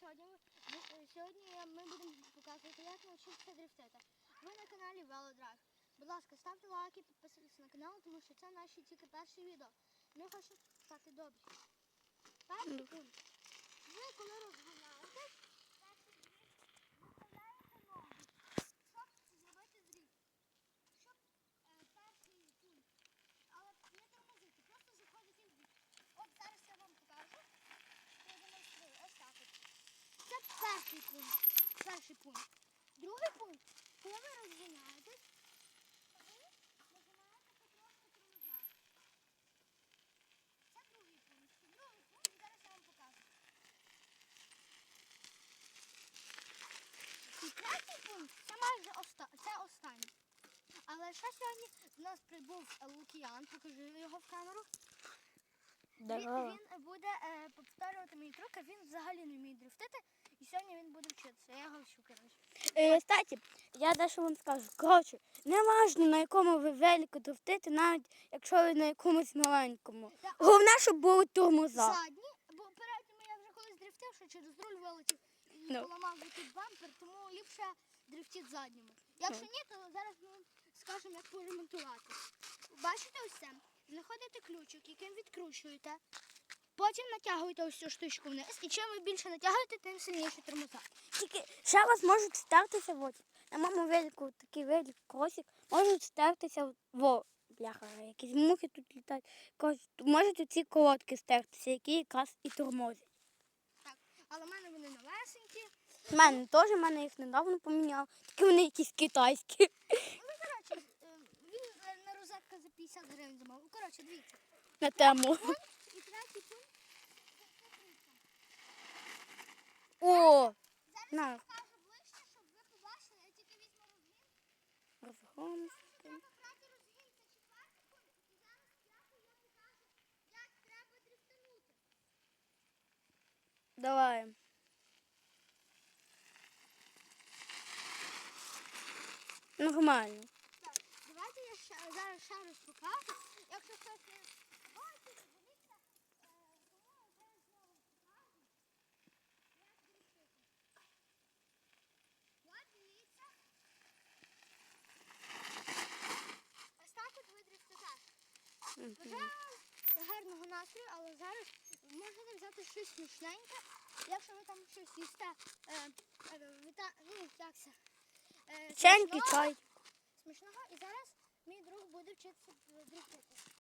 сьогодні, сьогодні ми будемо показувати, як навчитися дрифтити. Ви на каналі Велодрайв. Будь ласка, ставте лайки, підписуйтесь на канал, тому що це наші тільки перші відео. Ми хочемо стати добрі. Перший пункт. Ви коли розганяєтесь, перший дріфт, виставляєте ноги, щоб зробити дріфт. Щоб е, перший пункт. Але не тормозити, просто заходите в бік. От зараз я вам покажу. Продемонструю. Ось так от. Це перший пункт. Перший пункт. Другий пункт. Коли ви тормоза. Це другий пункт. Другий пункт, зараз я вам покажу. Третій пункт це майже це останній. Але ще сьогодні до нас прибув Лукіян, покажи його в камеру. Він, він буде е, повторювати мої трюки, він взагалі не вміє дрифтити, і сьогодні він буде вчитися. Я його вчу, коротше. Е, кстати, я дещо вам скажу. Коротше, не важливо, на якому ви велику дрифтите, навіть якщо ви на якомусь маленькому. Та, Головне, щоб були тормоза. Задні, бо передніми я вже колись дрифтив, що через руль вилетів і Ну. поламав тут бампер, тому ліпше дрифтіть задніми. Якщо Ну. ні, то зараз ми вам скажемо, як поремонтувати. Бачите ось це? Знаходите ключик, яким відкручуєте. Потім натягуєте ось цю штучку вниз, і чим ви більше натягуєте, тим сильніше тормоза. Тільки ще вас можуть стартися от. На моєму велику такий велик кросик, можуть стартися во. Бляха, якісь мухи тут літають. Можуть ці колодки стертися, які якраз і тормозять. Але в мене вони новесенькі. У мене теж, в мене їх недавно поміняв. Тільки вони якісь китайські. Ну, коротше, е, він е, на розетка за 50 гривень замовив. Коротше, дивіться. На тему. І третій пункт. О! Зараз На. покажу ближче, щоб ви побачили. Я тільки візьму розгін. Розгон. Треба брати розгін, це четвертий пункт. І зараз п'ятий я покажу, як треба дрифтанути. Давай. Нормально. Так, давайте я ще, зараз ще раз покажу. Якщо хтось не бачить, дивіться, е, тому я зараз знову покажу, як. От дивіться. Ось так от ви дрифтите. Бажаю гарного настрою, але зараз можете взяти щось смачненьке. Якщо ви там щось їсте, е, е, віта... ну, як це? Е, смачного- чай. Смачного. І зараз мій